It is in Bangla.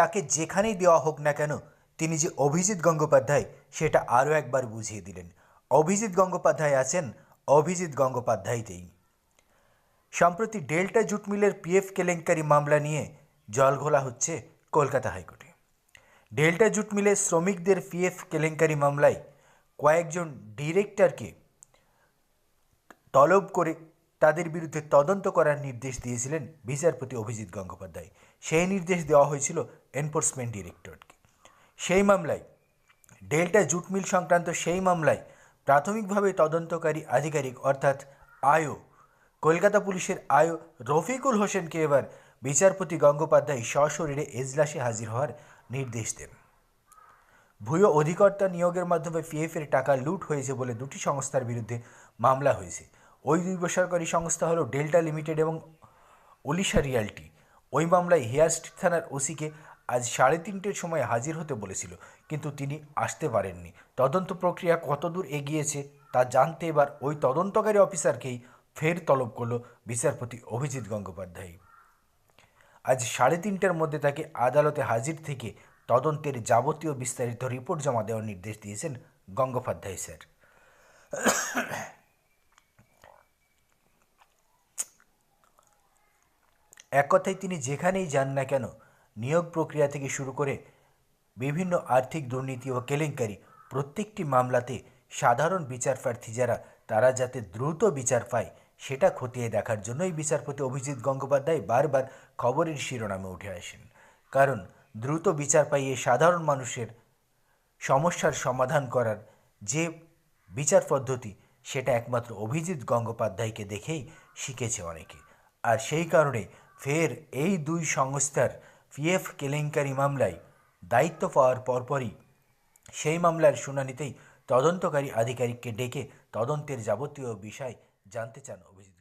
তাকে যেখানেই দেওয়া হোক না কেন, তিনি যে অভিজিৎ গঙ্গোপাধ্যায়, সেটা আরও একবার বুঝিয়ে দিলেন। অভিজিৎ গঙ্গোপাধ্যায় আছেন, অভিজিৎ গঙ্গোপাধ্যায়তেই। সম্প্রতি ডেল্টা জুট মিলের পিএফ কেলেঙ্কারি মামলা নিয়ে জলঘোলা হচ্ছে কলকাতা হাইকোর্টে। ডেল্টা জুট মিলের শ্রমিকদের পিএফ কেলেঙ্কারি মামলায় কয়েকজন ডিরেক্টরকে তলব করে তাদের বিরুদ্ধে তদন্ত করার নির্দেশ দিয়েছিলেন বিচারপতি অভিজিৎ গঙ্গোপাধ্যায়। সেই নির্দেশ দেওয়া হয়েছিল এনফোর্সমেন্ট ডিরেক্টরকে সেই মামলায়, ডেল্টা জুট মিল সংক্রান্ত সেই মামলায় প্রাথমিকভাবে তদন্তকারী আধিকারিক অর্থাৎ আয়ো কলকাতা পুলিশের আয়ো রফিকুল হোসেনকে এবার বিচারপতি গঙ্গোপাধ্যায় সশরীরে এজলাসে হাজির হওয়ার নির্দেশ দেন। ভূয় অধিকর্তা নিয়োগের মাধ্যমে পিএফের টাকা লুট হয়েছে বলে দুটি সংস্থার বিরুদ্ধে মামলা হয়েছে। ওই দুই বেসরকারি সংস্থা হলো ডেল্টা লিমিটেড এবং ওলিশা রিয়ালটি। ওই মামলায় হেয়ার স্ট্রিট থানার ওসিকে আজ সাড়ে তিনটের সময় হাজির হতে বলেছিল, কিন্তু তিনি আসতে পারেননি। তদন্ত প্রক্রিয়া কতদূর এগিয়েছে তা জানতে এবার ওই তদন্তকারী অফিসারকেই ফের তলব করল বিচারপতি অভিজিৎ গঙ্গোপাধ্যায়। আজ সাড়ে তিনটার মধ্যে তাকে আদালতে হাজির থেকে তদন্তের যাবতীয় বিস্তারিত রিপোর্ট জমা দেওয়ার নির্দেশ দিয়েছেন গঙ্গোপাধ্যায় স্যার। এক কথায় তিনি যেখানেই যান না কেন নিয়োগ প্রক্রিয়া থেকে শুরু করে বিভিন্ন আর্থিক দুর্নীতি ও কেলেঙ্কারি প্রত্যেকটি মামলাতে সাধারণ বিচার প্রার্থী যারা, তারা যাতে দ্রুত বিচার পায়, সেটা খতিয়ে দেখার জন্যই বিচারপতি অভিজিৎ গঙ্গোপাধ্যায় বারবার খবরের শিরোনামে উঠে আসেন। কারণ, দ্রুত বিচার পাইয়ে সাধারণ মানুষের সমস্যার সমাধান করার যে বিচার পদ্ধতি, সেটা একমাত্র অভিজিৎ গঙ্গোপাধ্যায়কে দেখেই শিখেছে অনেকে। আর সেই কারণে ফের এই দুই সংস্থার পিএফ কেলেঙ্কারি মামলায় দায়িত্ব পাওয়ার পরপরই সেই মামলার শুনানিতেই তদন্তকারী আধিকারিককে ডেকে তদন্তের যাবতীয় বিষয় জানতে চান অভিজিৎ